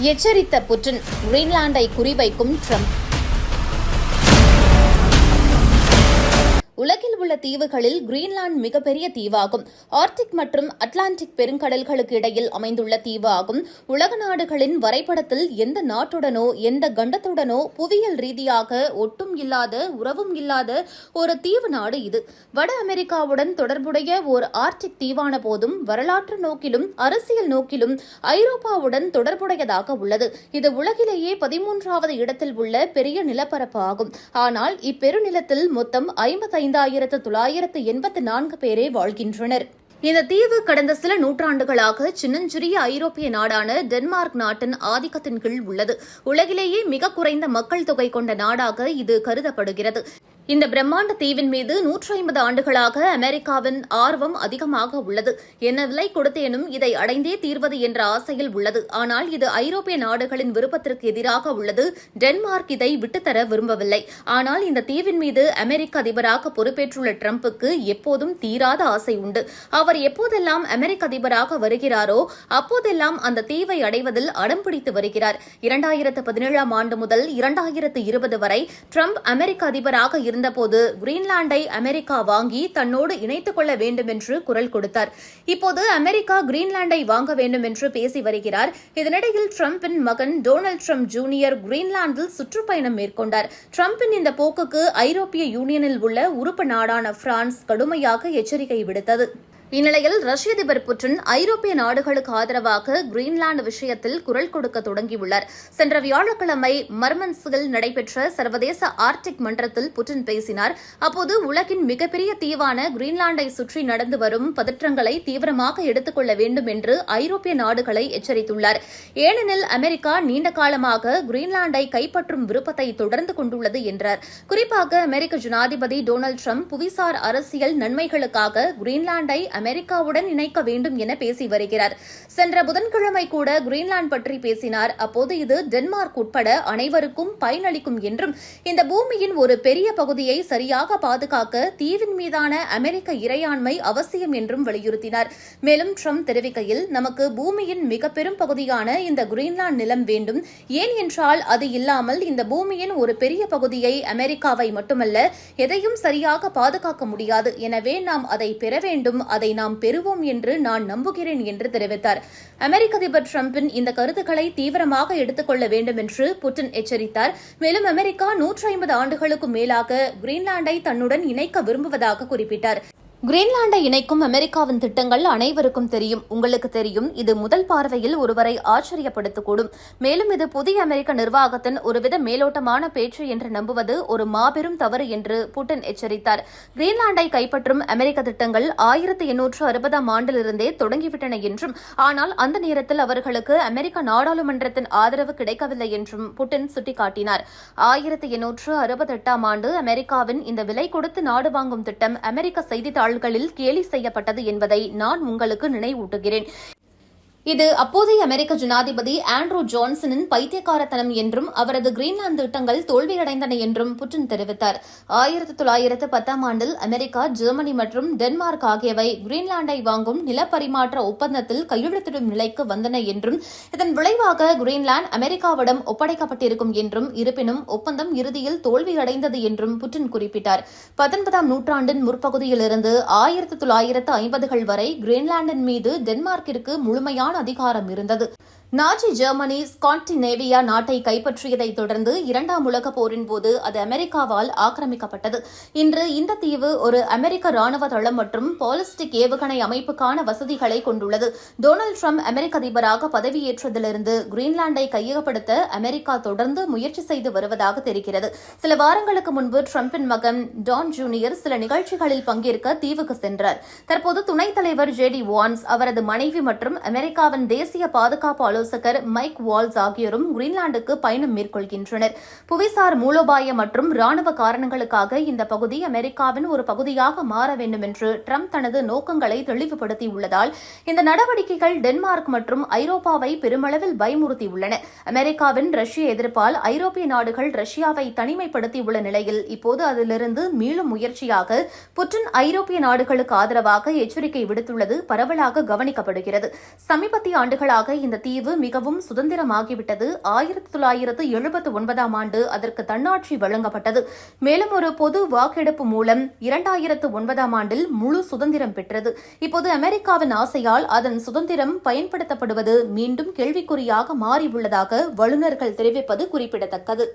எச்சரித்த Putin கிரீன்லாண்டை குறிவைக்கும் Trump. உலகில் உள்ள தீவுகளில் கிரீன்லாந்து மிகப்பெரிய தீவாகும். ஆர்டிக் மற்றும் அட்லாண்டிக் பெருங்கடல்களுக்கு இடையில் அமைந்துள்ள தீவு ஆகும் உலக நாடுகளின் வரைபடத்தில் எந்த நாட்டுடனோ எந்த கண்டத்துடனோ புவியியல் ரீதியாக ஒட்டும் இல்லாத உறவும் இல்லாத ஒரு தீவு நாடு இது. வட அமெரிக்காவுடன் தொடர்புடைய ஒரு ஆர்டிக் தீவான போதும் வரலாற்று நோக்கிலும் அரசியல் நோக்கிலும் ஐரோப்பாவுடன் தொடர்புடையதாக உள்ளது. இது உலகிலேயே பதிமூன்றாவது இடத்தில் உள்ள பெரிய நிலப்பரப்பு ஆகும். ஆனால் இப்பெருநிலத்தில் மொத்தம் ஐம்பத்தைந்தாயிரத்து தொள்ளாயிரத்து எண்பத்து நான்கு பேரே வாழ்கின்றனர். இந்த தீவு கடந்த சில நூற்றாண்டுகளாக சின்னஞ்சிறிய ஐரோப்பிய நாடான டென்மார்க் நாட்டின் ஆதிக்கத்தின் கீழ் உள்ளது. உலகிலேயே மிக குறைந்த மக்கள் தொகை கொண்ட நாடாக இது கருதப்படுகிறது. இந்த பிரம்மாண்ட தீவின் மீது நூற்றி ஐம்பது ஆண்டுகளாக அமெரிக்காவின் ஆர்வம் அதிகமாக உள்ளது. என்ன விலை கொடுத்தேனும் இதை அடைந்தே தீர்வது என்ற ஆசையில் உள்ளது. ஆனால் இது ஐரோப்பிய நாடுகளின் விருப்பத்திற்கு எதிராக உள்ளது. டென்மார்க் இதை விட்டுத்தர விரும்பவில்லை. ஆனால் இந்த தீவின் மீது அமெரிக்க அதிபராக பொறுப்பேற்றுள்ள ட்ரம்புக்கு எப்போதும் தீராத ஆசை உண்டு. அவர் எப்போதெல்லாம் அமெரிக்க அதிபராக வருகிறாரோ அப்போதெல்லாம் அந்த தீவை அடைவதில் அடம் பிடித்து வருகிறார். இரண்டாயிரத்து பதினேழாம் ஆண்டு முதல் இரண்டாயிரத்து இருபது வரை ட்ரம்ப் அமெரிக்க அதிபராக இருந்தபோது கிரீன்லாண்டை அமெரிக்கா வாங்கி தன்னோடு இணைத்துக் கொள்ள வேண்டும் என்று குரல் கொடுத்தார். இப்போது அமெரிக்கா கிரீன்லாண்டை வாங்க வேண்டும் என்று பேசி வருகிறார். இதனிடையில் டிரம்பின் மகன் டொனால்டு ட்ரம்ப் ஜூனியர் கிரீன்லாந்தில் சுற்றுப்பயணம் மேற்கொண்டார். டிரம்பின் இந்த போக்குக்கு ஐரோப்பிய யூனியனில் உள்ள உறுப்பு நாடான பிரான்ஸ் கடுமையாக எச்சரிக்கை விடுத்தது. இந்நிலையில் ரஷ்ய அதிபர் புட்டின் ஐரோப்பிய நாடுகளுக்கு ஆதரவாக கிரீன்லாந்து விஷயத்தில் குரல் கொடுக்க தொடங்கியுள்ளார். சென்ற வியாழக்கிழமை மர்மன்ஸ்கில் நடைபெற்ற சர்வதேச ஆர்டிக் மன்றத்தில் புட்டின் பேசினார். அப்போது உலகின் மிகப்பெரிய தீவான கிரீன்லாண்டை சுற்றி நடந்து வரும் பதற்றங்களை தீவிரமாக எடுத்துக்கொள்ள வேண்டும் என்று ஐரோப்பிய நாடுகளை எச்சரித்துள்ளார். ஏனெனில் அமெரிக்கா நீண்ட காலமாக கிரீன்லாண்டை கைப்பற்றும் விருப்பத்தை தொடர்ந்து கொண்டுள்ளது என்றார். குறிப்பாக அமெரிக்க ஜனாதிபதி டொனால்டு ட்ரம்ப் புவிசார் அரசியல் நன்மைகளுக்காக கிரீன்லாண்டை அமெரிக்காவுடன் இணைக்க வேண்டும் என பேசி வருகிறார். சென்ற புதன்கிழமை கூட கிரீன்லாந்து பற்றி பேசினார். அப்போது இது டென்மார்க் உட்பட அனைவருக்கும் பயனளிக்கும் என்றும் இந்த பூமியின் ஒரு பெரிய பகுதியை சரியாக பாதுகாக்க தீவின் மீதான அமெரிக்க இறையாண்மை அவசியம் என்றும் வலியுறுத்தினார். மேலும் ட்ரம்ப் தெரிவிக்கையில் நமக்கு பூமியின் மிக பெரும் பகுதியான இந்த கிரீன்லாந்து நிலம் வேண்டும். ஏன் என்றால் அது இல்லாமல் இந்த பூமியின் ஒரு பெரிய பகுதியை அமெரிக்காவை மட்டுமல்ல எதையும் சரியாக பாதுகாக்க முடியாது. எனவே நாம் அதை பெற வேண்டும் அதை நாம் பெறுவோம் என்று நான் நம்புகிறேன் என்று தெரிவித்தார். அமெரிக்க அதிபர் டிரம்பின் இந்த கருத்துக்களை தீவிரமாக எடுத்துக்கொள்ள வேண்டும் என்று புட்டின் எச்சரித்தார். மேலும் அமெரிக்கா நூற்றி ஐம்பது ஆண்டுகளுக்கும் மேலாக கிரீன்லாண்டை தன்னுடன் இணைக்க விரும்புவதாக குறிப்பிட்டார். கிரீன்லாண்டை இணைக்கும் அமெரிக்காவின் திட்டங்கள் அனைவருக்கும் தெரியும். உங்களுக்கு தெரியும் இது முதல் பார்வையில் ஒருவரை ஆச்சரியப்படுத்தக்கூடும். மேலும் இது புதிய அமெரிக்க நிர்வாகத்தின் ஒருவித மேலோட்டமான பேச்சு என்று நம்புவது ஒரு மாபெரும் தவறு என்று புட்டின் எச்சரித்தார். கிரீன்லாண்டை கைப்பற்றும் அமெரிக்க திட்டங்கள் ஆயிரத்தி எண்ணூற்று அறுபதாம் ஆண்டிலிருந்தே தொடங்கிவிட்டன என்றும் ஆனால் அந்த நேரத்தில் அவர்களுக்கு அமெரிக்க நாடாளுமன்றத்தின் ஆதரவு கிடைக்கவில்லை என்றும் புட்டின் சுட்டிக்காட்டினார். ஆயிரத்தி எண்ணூற்று அறுபத்தெட்டாம் ஆண்டு அமெரிக்காவின் இந்த விலை கொடுத்து நாடு வாங்கும் திட்டம் அமெரிக்க செய்தித்தாள் தாள்களில் கேலி செய்யப்பட்டது என்பதை நான் உங்களுக்கு நினைவூட்டுகிறேன். இது அப்போதைய அமெரிக்க ஜனாதிபதி ஆண்ட்ரூ ஜான்சனின் பைத்தியக்காரத்தனம் என்றும் அவரது கிரீன்லாந்து திட்டங்கள் தோல்வியடைந்தன என்றும் புட்டின் தெரிவித்தார். ஆயிரத்தி தொள்ளாயிரத்து பத்தாம் ஆண்டில் அமெரிக்கா ஜெர்மனி மற்றும் டென்மார்க் ஆகியவை கிரீன்லாண்டை வாங்கும் நிலப்பரிமாற்ற ஒப்பந்தத்தில் கையெழுத்திடும் நிலைக்கு வந்தன என்றும் இதன் விளைவாக கிரீன்லாந்து அமெரிக்காவிடம் ஒப்படைக்கப்பட்டிருக்கும் என்றும் இருப்பினும் ஒப்பந்தம் இறுதியில் தோல்வியடைந்தது என்றும் புட்டின் குறிப்பிட்டார். பத்தொன்பதாம் நூற்றாண்டின் முற்பகுதியிலிருந்து ஆயிரத்தி தொள்ளாயிரத்து ஐம்பதுகள் வரை கிரீன்லாந்தின் மீது டென்மார்க்கிற்கு முழுமையான அதிகாரம் இருந்தது. நாஜி ஜெர்மனி ஸ்காண்டினேவியா நாட்டை கைப்பற்றியதை தொடர்ந்து இரண்டாம் உலகப் போரின் போது அது அமெரிக்காவால் ஆக்கிரமிக்கப்பட்டது. இன்று இந்த தீவு ஒரு அமெரிக்க ராணுவ தளம் மற்றும் பாலிஸ்டிக் ஏவுகணை அமைப்புக்கான வசதிகளை கொண்டுள்ளது. டொனால்டு ட்ரம்ப் அமெரிக்க அதிபராக பதவியேற்றதிலிருந்து கிரீன்லாண்டை கையகப்படுத்த அமெரிக்கா தொடர்ந்து முயற்சி செய்து வருவதாக தெரிகிறது. சில வாரங்களுக்கு முன்பு ட்ரம்பின் மகன் டான் ஜூனியர் சில நிகழ்ச்சிகளில் பங்கேற்க தீவுக்கு சென்றார். தற்போது துணைத் தலைவர் ஜே டி வான்ஸ் அவரது மனைவி மற்றும் அமெரிக்க அமெரிக்காவின் தேசிய பாதுகாப்பு ஆலோசகர் மைக் வால்ஸ் ஆகியோரும் கிரீன்லாந்துக்கு பயணம் மேற்கொள்கின்றனர். புவிசார் மூலோபாய மற்றும் ராணுவ காரணங்களுக்காக இந்த பகுதி அமெரிக்காவின் ஒரு பகுதியாக மாற வேண்டும் என்று ட்ரம்ப் தனது நோக்கங்களை தெளிவுபடுத்தியுள்ளதால் இந்த நடவடிக்கைகள் டென்மார்க் மற்றும் ஐரோப்பாவை பெருமளவில் பயமுறுத்தியுள்ளன. அமெரிக்காவின் ரஷ்ய எதிர்ப்பால் ஐரோப்பிய நாடுகள் ரஷ்யாவை தனிமைப்படுத்தியுள்ள நிலையில் இப்போது அதிலிருந்து மீளும் முயற்சியாக புட்டின் ஐரோப்பிய நாடுகளுக்கு ஆதரவாக எச்சரிக்கை விடுத்துள்ளது பரவலாக கவனிக்கப்படுகிறது. சமீப சமீபத்திய ஆண்டுகளாக இந்த தீவு மிகவும் சுதந்திரமாகிவிட்டது. ஆயிரத்தி தொள்ளாயிரத்து எழுபத்து ஒன்பதாம் ஆண்டு அதற்கு தன்னாட்சி வழங்கப்பட்டது. மேலும் ஒரு பொது வாக்கெடுப்பு மூலம் இரண்டாயிரத்து ஒன்பதாம் ஆண்டில் முழு சுதந்திரம் பெற்றது. இப்போது அமெரிக்காவின் ஆசையால் அதன் சுதந்திரம் பயன்படுத்தப்படுவது மீண்டும் கேள்விக்குறியாக மாறியுள்ளதாக வல்லுநர்கள் தெரிவிப்பது குறிப்பிடத்தக்கது.